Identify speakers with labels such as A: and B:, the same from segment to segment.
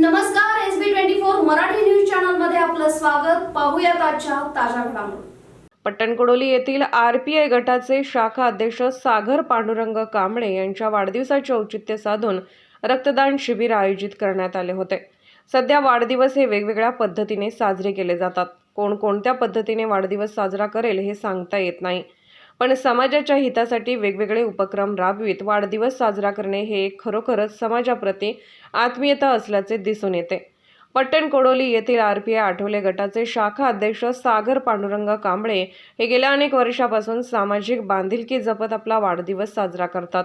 A: नमस्कार S B twenty four Marathi news चॅनलमध्ये आपलं स्वागत. पाहूया आजच्या ताज्या घडामोडी.
B: पट्टणकोडोली येथील आर पी आय गटाचे शाखा अध्यक्ष सागर पांडुरंग कांबळे यांच्या वाढदिवसाचे औचित्य साधून रक्तदान शिबिर आयोजित करण्यात आले होते. सध्या वाढदिवस हे वेगवेगळ्या पद्धतीने साजरे केले जातात. कोण कोणत्या पद्धतीने वाढदिवस साजरा करेल हे सांगता येत नाही. पण समाजाच्या हितासाठी वेगवेगळे उपक्रम राबवित वाढदिवस साजरा करणे हे खरोखरच समाजाप्रती आत्मीयता असल्याचे दिसून येते. पट्टण कोडोली येथील आर पी आय आठवले गटाचे शाखा अध्यक्ष सागर पांडुरंग कांबळे हे गेल्या अनेक वर्षापासून सामाजिक बांधिलकी जपत आपला वाढदिवस साजरा करतात.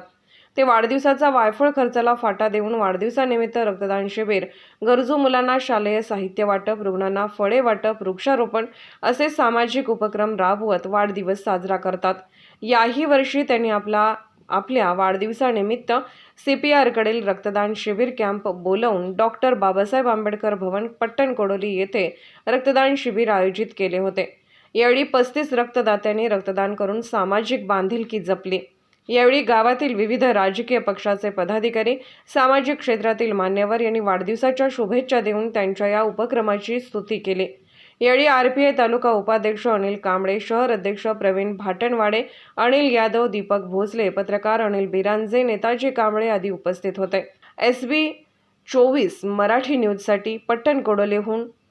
B: ते वाढदिवसाचा वायफळ खर्चाला फाटा देऊन वाढदिवसानिमित्त रक्तदान शिबिर. गरजू मुलांना शालेय साहित्य वाटप रुग्णांना फळे वाटप वृक्षारोपण असे सामाजिक उपक्रम राबवत वाढदिवस साजरा करतात. याही वर्षी त्यांनी आपला आपल्या वाढदिवसानिमित्त सी पी आरकडील रक्तदान शिबिर कॅम्प बोलवून डॉक्टर बाबासाहेब आंबेडकर भवन पट्टण कोडोली येथे रक्तदान शिबिर आयोजित केले होते. यावेळी पस्तीस रक्तदात्यांनी रक्तदान करून सामाजिक बांधिलकी जपली. यावेळी गावातील विविध राजकीय पक्षाचे पदाधिकारी सामाजिक क्षेत्रातील मान्यवर यांनी वाढदिवसाच्या शुभेच्छा देऊन त्यांच्या या उपक्रमाची स्तुती केली. यावेळी आर पी आय तालुका उपाध्यक्ष अनिल कांबळे शहर अध्यक्ष प्रवीण भाटणवाडे अनिल यादव दीपक भोसले पत्रकार अनिल बिरांजे नेताजी कांबळे आदी उपस्थित होते. एस बी चोवीस मराठी न्यूजसाठी पट्टण कोडोलेहून